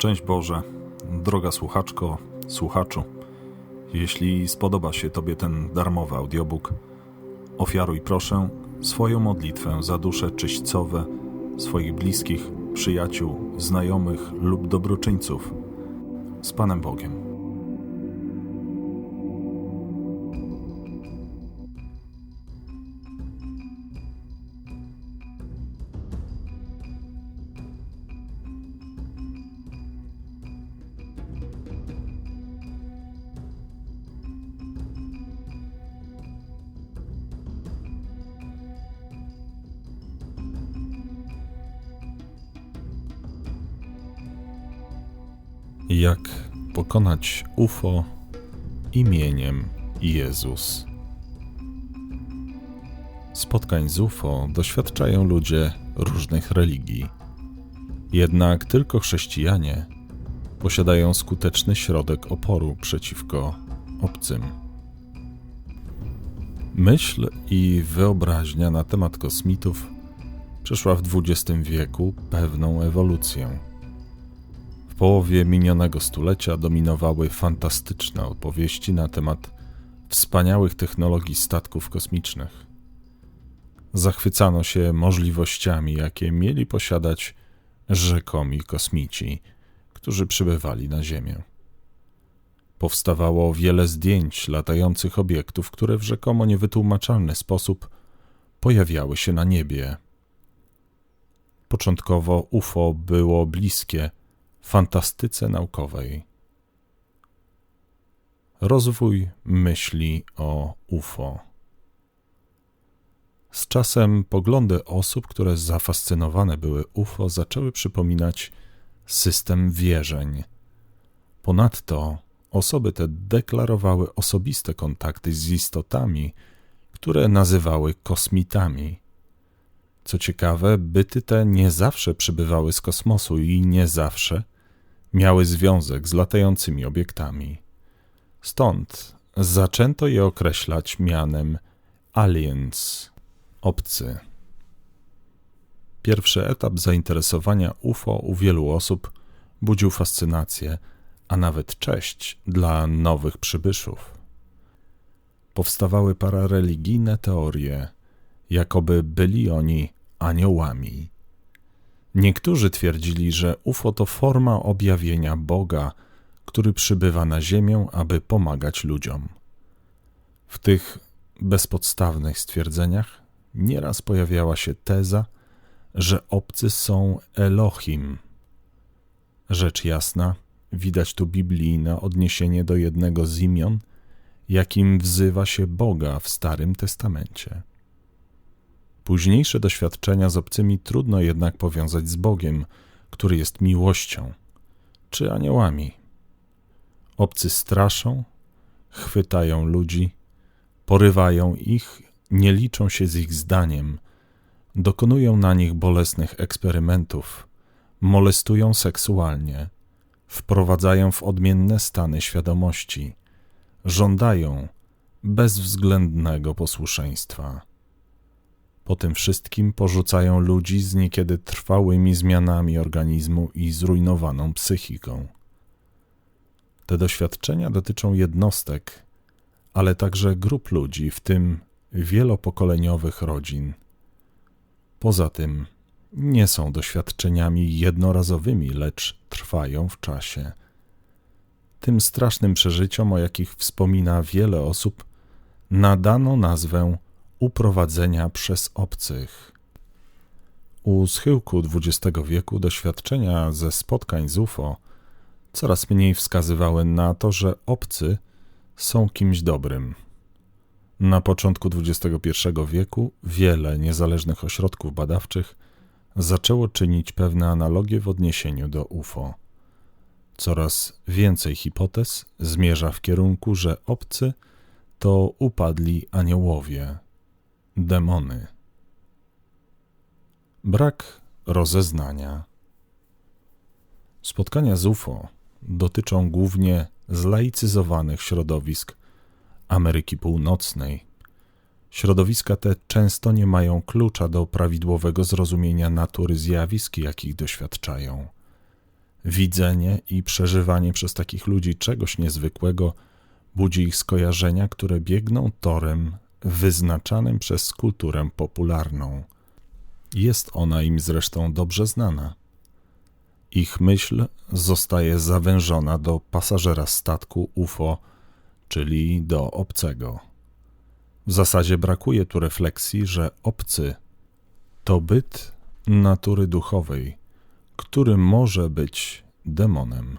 Szczęść Boże, droga słuchaczko, słuchaczu. Jeśli spodoba się Tobie ten darmowy audiobook, ofiaruj proszę swoją modlitwę za dusze czyśćcowe swoich bliskich, przyjaciół, znajomych lub dobroczyńców. Z Panem Bogiem. Jak pokonać UFO imieniem Jezus? Spotkań z UFO doświadczają ludzie różnych religii. Jednak tylko chrześcijanie posiadają skuteczny środek oporu przeciwko obcym. Myśl i wyobraźnia na temat kosmitów przeszła w XX wieku pewną ewolucję połowie minionego stulecia dominowały fantastyczne opowieści na temat wspaniałych technologii statków kosmicznych. Zachwycano się możliwościami, jakie mieli posiadać rzekomi kosmici, którzy przybywali na Ziemię. Powstawało wiele zdjęć latających obiektów, które w rzekomo niewytłumaczalny sposób pojawiały się na niebie. Początkowo UFO było bliskie fantastyce naukowej. Rozwój myśli o UFO. Z czasem poglądy osób, które zafascynowane były UFO, zaczęły przypominać system wierzeń. Ponadto osoby te deklarowały osobiste kontakty z istotami, które nazywały kosmitami. Co ciekawe, byty te nie zawsze przybywały z kosmosu i nie zawsze miały związek z latającymi obiektami. Stąd zaczęto je określać mianem aliens obcy. Pierwszy etap zainteresowania UFO u wielu osób budził fascynację, a nawet cześć dla nowych przybyszów. Powstawały parareligijne teorie, jakoby byli oni aniołami Niektórzy twierdzili, że UFO to forma objawienia Boga, który przybywa na Ziemię, aby pomagać ludziom. W tych bezpodstawnych stwierdzeniach nieraz pojawiała się teza, że obcy są Elohim. Rzecz jasna, widać tu biblijne odniesienie do jednego z imion, jakim wzywa się Boga w Starym Testamencie. Późniejsze doświadczenia z obcymi trudno jednak powiązać z Bogiem, który jest miłością, czy aniołami. Obcy straszą, chwytają ludzi, porywają ich, nie liczą się z ich zdaniem, dokonują na nich bolesnych eksperymentów, molestują seksualnie, wprowadzają w odmienne stany świadomości, żądają bezwzględnego posłuszeństwa. Po tym wszystkim porzucają ludzi z niekiedy trwałymi zmianami organizmu i zrujnowaną psychiką. Te doświadczenia dotyczą jednostek, ale także grup ludzi, w tym wielopokoleniowych rodzin. Poza tym nie są doświadczeniami jednorazowymi, lecz trwają w czasie. Tym strasznym przeżyciom, o jakich wspomina wiele osób, nadano nazwę uprowadzenia przez obcych. U schyłku XX wieku doświadczenia ze spotkań z UFO coraz mniej wskazywały na to, że obcy są kimś dobrym. Na początku XXI wieku wiele niezależnych ośrodków badawczych zaczęło czynić pewne analogie w odniesieniu do UFO. Coraz więcej hipotez zmierza w kierunku, że obcy to upadli aniołowie demony. Brak rozeznania. Spotkania z UFO dotyczą głównie zlaicyzowanych środowisk Ameryki Północnej. Środowiska te często nie mają klucza do prawidłowego zrozumienia natury zjawisk, jakich doświadczają. Widzenie i przeżywanie przez takich ludzi czegoś niezwykłego budzi ich skojarzenia, które biegną torem wyznaczanym przez kulturę popularną. Jest ona im zresztą dobrze znana. Ich myśl zostaje zawężona do pasażera statku UFO, czyli do obcego. W zasadzie brakuje tu refleksji, że obcy to byt natury duchowej, który może być demonem.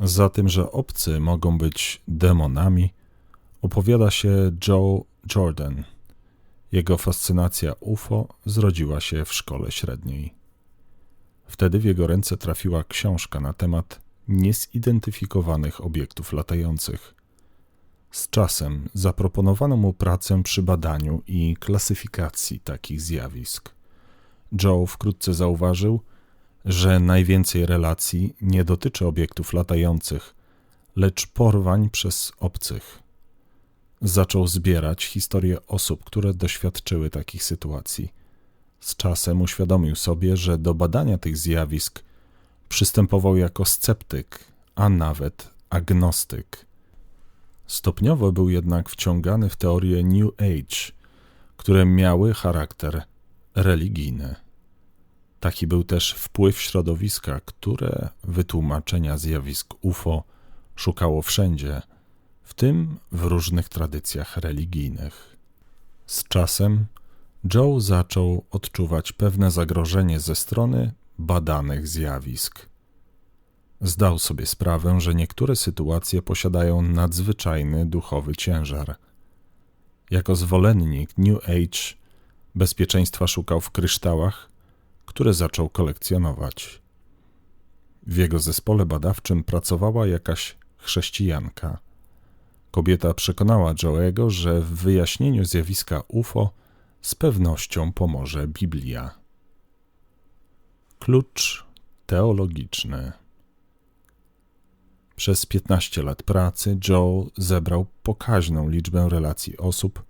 Za tym, że obcy mogą być demonami, opowiada się Joe Jordan. Jego fascynacja UFO zrodziła się w szkole średniej. Wtedy w jego ręce trafiła książka na temat niezidentyfikowanych obiektów latających. Z czasem zaproponowano mu pracę przy badaniu i klasyfikacji takich zjawisk. Joe wkrótce zauważył, że najwięcej relacji nie dotyczy obiektów latających, lecz porwań przez obcych. Zaczął zbierać historie osób, które doświadczyły takich sytuacji. Z czasem uświadomił sobie, że do badania tych zjawisk przystępował jako sceptyk, a nawet agnostyk. Stopniowo był jednak wciągany w teorie New Age, które miały charakter religijny. Taki był też wpływ środowiska, które wytłumaczenia zjawisk UFO szukało wszędzie, w tym w różnych tradycjach religijnych. Z czasem Joe zaczął odczuwać pewne zagrożenie ze strony badanych zjawisk. Zdał sobie sprawę, że niektóre sytuacje posiadają nadzwyczajny duchowy ciężar. Jako zwolennik New Age bezpieczeństwa szukał w kryształach, które zaczął kolekcjonować. W jego zespole badawczym pracowała jakaś chrześcijanka. Kobieta przekonała Joe'ego, że w wyjaśnieniu zjawiska UFO z pewnością pomoże Biblia. Klucz teologiczny. Przez 15 lat pracy Joe zebrał pokaźną liczbę relacji osób,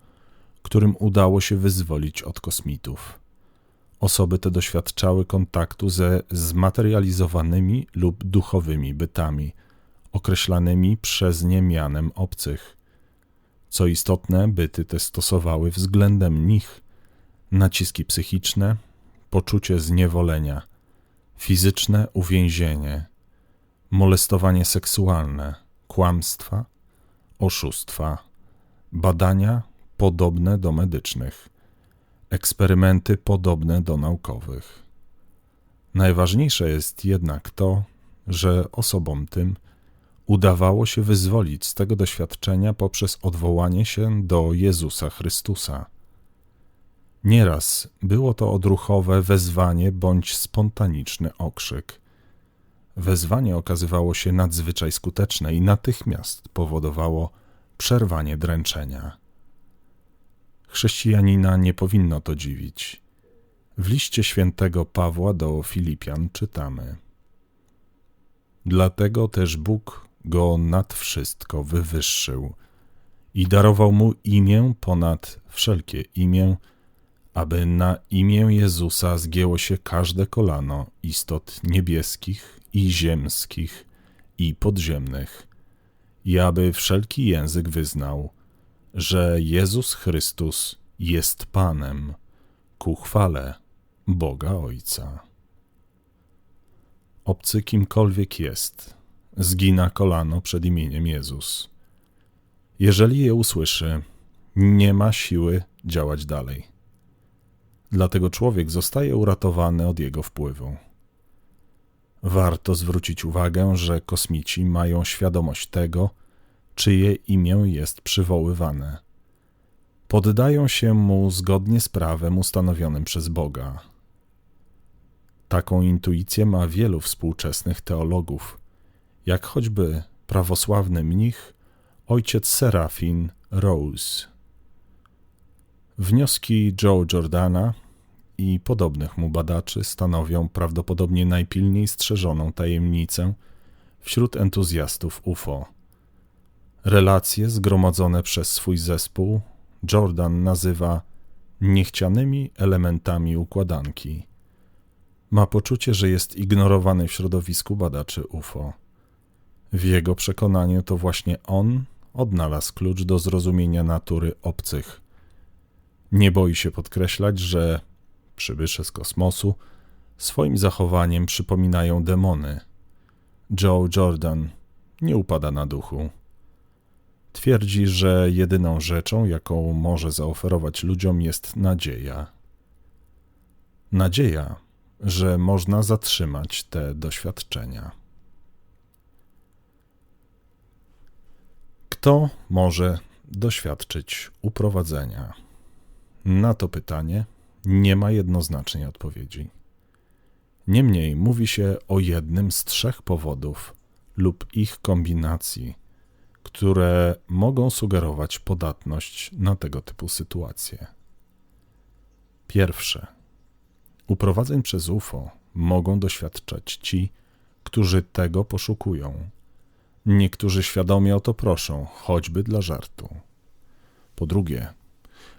którym udało się wyzwolić od kosmitów. Osoby te doświadczały kontaktu ze zmaterializowanymi lub duchowymi bytami, określanymi przez nie mianem obcych. Co istotne, byty te stosowały względem nich naciski psychiczne, poczucie zniewolenia, fizyczne uwięzienie, molestowanie seksualne, kłamstwa, oszustwa, badania podobne do medycznych, eksperymenty podobne do naukowych. Najważniejsze jest jednak to, że osobom tym udawało się wyzwolić z tego doświadczenia poprzez odwołanie się do Jezusa Chrystusa. Nieraz było to odruchowe wezwanie bądź spontaniczny okrzyk. Wezwanie okazywało się nadzwyczaj skuteczne i natychmiast powodowało przerwanie dręczenia. Chrześcijanina nie powinno to dziwić. W liście świętego Pawła do Filipian czytamy: Dlatego też Bóg go nad wszystko wywyższył i darował mu imię ponad wszelkie imię, aby na imię Jezusa zgięło się każde kolano istot niebieskich i ziemskich i podziemnych, i aby wszelki język wyznał, że Jezus Chrystus jest Panem ku chwale Boga Ojca. Obcy kimkolwiek jest, zgina kolano przed imieniem Jezus. Jeżeli je usłyszy, nie ma siły działać dalej. Dlatego człowiek zostaje uratowany od jego wpływu. Warto zwrócić uwagę, że kosmici mają świadomość tego, czyje imię jest przywoływane. Poddają się mu zgodnie z prawem ustanowionym przez Boga. Taką intuicję ma wielu współczesnych teologów, jak choćby prawosławny mnich ojciec Serafin Rose. Wnioski Joe Jordana i podobnych mu badaczy stanowią prawdopodobnie najpilniej strzeżoną tajemnicę wśród entuzjastów UFO. Relacje zgromadzone przez swój zespół Jordan nazywa niechcianymi elementami układanki. Ma poczucie, że jest ignorowany w środowisku badaczy UFO. W jego przekonaniu to właśnie on odnalazł klucz do zrozumienia natury obcych. Nie boi się podkreślać, że przybysze z kosmosu swoim zachowaniem przypominają demony. Joe Jordan nie upada na duchu. Twierdzi, że jedyną rzeczą, jaką może zaoferować ludziom, jest nadzieja. Nadzieja, że można zatrzymać te doświadczenia. Kto może doświadczyć uprowadzenia? Na to pytanie nie ma jednoznacznej odpowiedzi. Niemniej mówi się o jednym z trzech powodów lub ich kombinacji, które mogą sugerować podatność na tego typu sytuacje. Pierwsze. Uprowadzeń przez UFO mogą doświadczać ci, którzy tego poszukują. Niektórzy świadomie o to proszą, choćby dla żartu. Po drugie,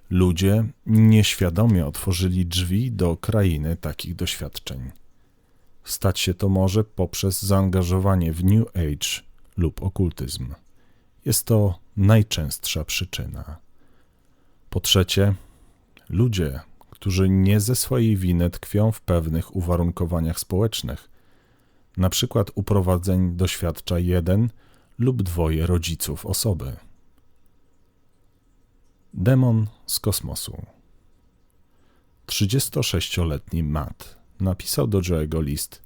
ludzie nieświadomie otworzyli drzwi do krainy takich doświadczeń. Stać się to może poprzez zaangażowanie w New Age lub okultyzm. Jest to najczęstsza przyczyna. Po trzecie, ludzie, którzy nie ze swojej winy tkwią w pewnych uwarunkowaniach społecznych, na przykład uprowadzeń doświadcza jeden lub dwoje rodziców osoby. Demon z kosmosu. 36-letni Matt napisał do Joe'ego list,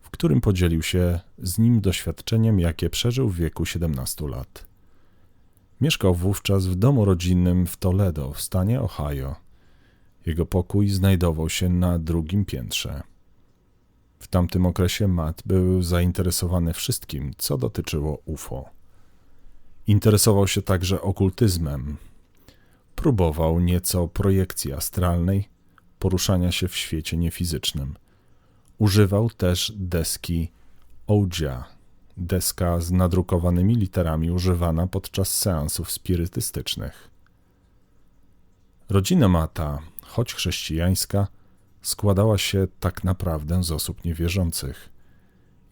w którym podzielił się z nim doświadczeniem, jakie przeżył w wieku 17 lat. Mieszkał wówczas w domu rodzinnym w Toledo w stanie Ohio. Jego pokój znajdował się na drugim piętrze. W tamtym okresie Matt był zainteresowany wszystkim, co dotyczyło UFO. Interesował się także okultyzmem. Próbował nieco projekcji astralnej, poruszania się w świecie niefizycznym. Używał też deski Ouija, deska z nadrukowanymi literami używana podczas seansów spirytystycznych. Rodzina Mata, choć chrześcijańska, składała się tak naprawdę z osób niewierzących.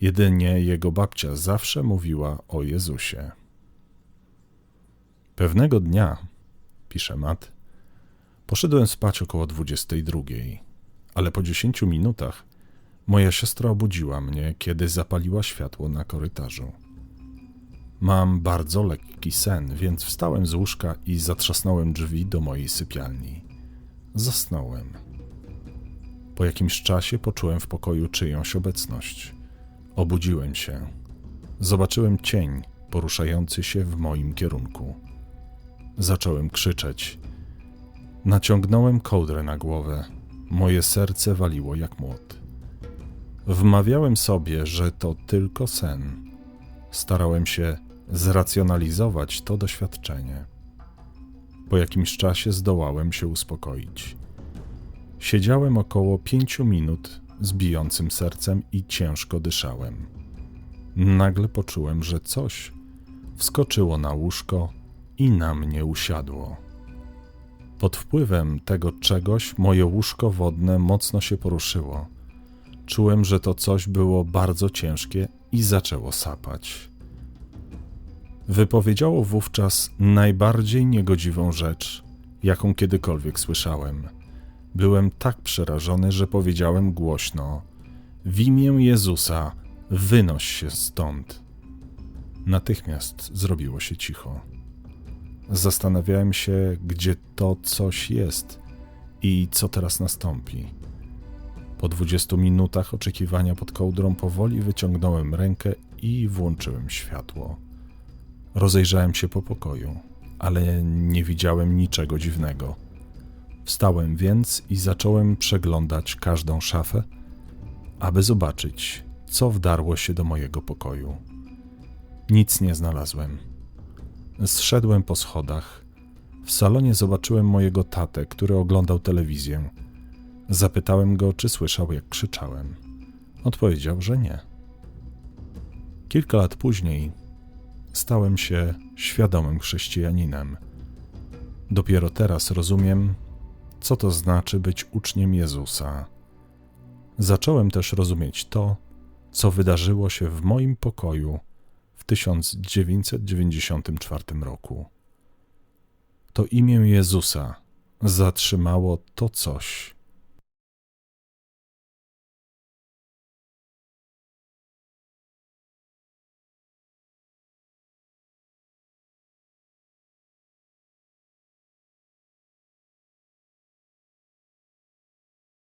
Jedynie jego babcia zawsze mówiła o Jezusie. Pewnego dnia, pisze Mat, poszedłem spać około dwudziestej drugiej, ale po dziesięciu minutach moja siostra obudziła mnie, kiedy zapaliła światło na korytarzu. Mam bardzo lekki sen, więc wstałem z łóżka i zatrzasnąłem drzwi do mojej sypialni. Zasnąłem. Po jakimś czasie poczułem w pokoju czyjąś obecność. Obudziłem się. Zobaczyłem cień poruszający się w moim kierunku. Zacząłem krzyczeć. Naciągnąłem kołdrę na głowę. Moje serce waliło jak młot. Wmawiałem sobie, że to tylko sen. Starałem się zracjonalizować to doświadczenie. Po jakimś czasie zdołałem się uspokoić. Siedziałem około pięciu minut z bijącym sercem i ciężko dyszałem. Nagle poczułem, że coś wskoczyło na łóżko i na mnie usiadło. Pod wpływem tego czegoś moje łóżko wodne mocno się poruszyło. Czułem, że to coś było bardzo ciężkie i zaczęło sapać. Wypowiedziało wówczas najbardziej niegodziwą rzecz, jaką kiedykolwiek słyszałem – Byłem tak przerażony, że powiedziałem głośno: W imię Jezusa, wynoś się stąd. Natychmiast zrobiło się cicho. Zastanawiałem się, gdzie to coś jest i co teraz nastąpi. Po dwudziestu minutach oczekiwania pod kołdrą powoli wyciągnąłem rękę i włączyłem światło. Rozejrzałem się po pokoju, ale nie widziałem niczego dziwnego. Wstałem więc i zacząłem przeglądać każdą szafę, aby zobaczyć, co wdarło się do mojego pokoju. Nic nie znalazłem. Zszedłem po schodach. W salonie zobaczyłem mojego tatę, który oglądał telewizję. Zapytałem go, czy słyszał, jak krzyczałem. Odpowiedział, że nie. Kilka lat później stałem się świadomym chrześcijaninem. Dopiero teraz rozumiem, co to znaczy być uczniem Jezusa. Zacząłem też rozumieć to, co wydarzyło się w moim pokoju w 1994 roku. To imię Jezusa zatrzymało to coś,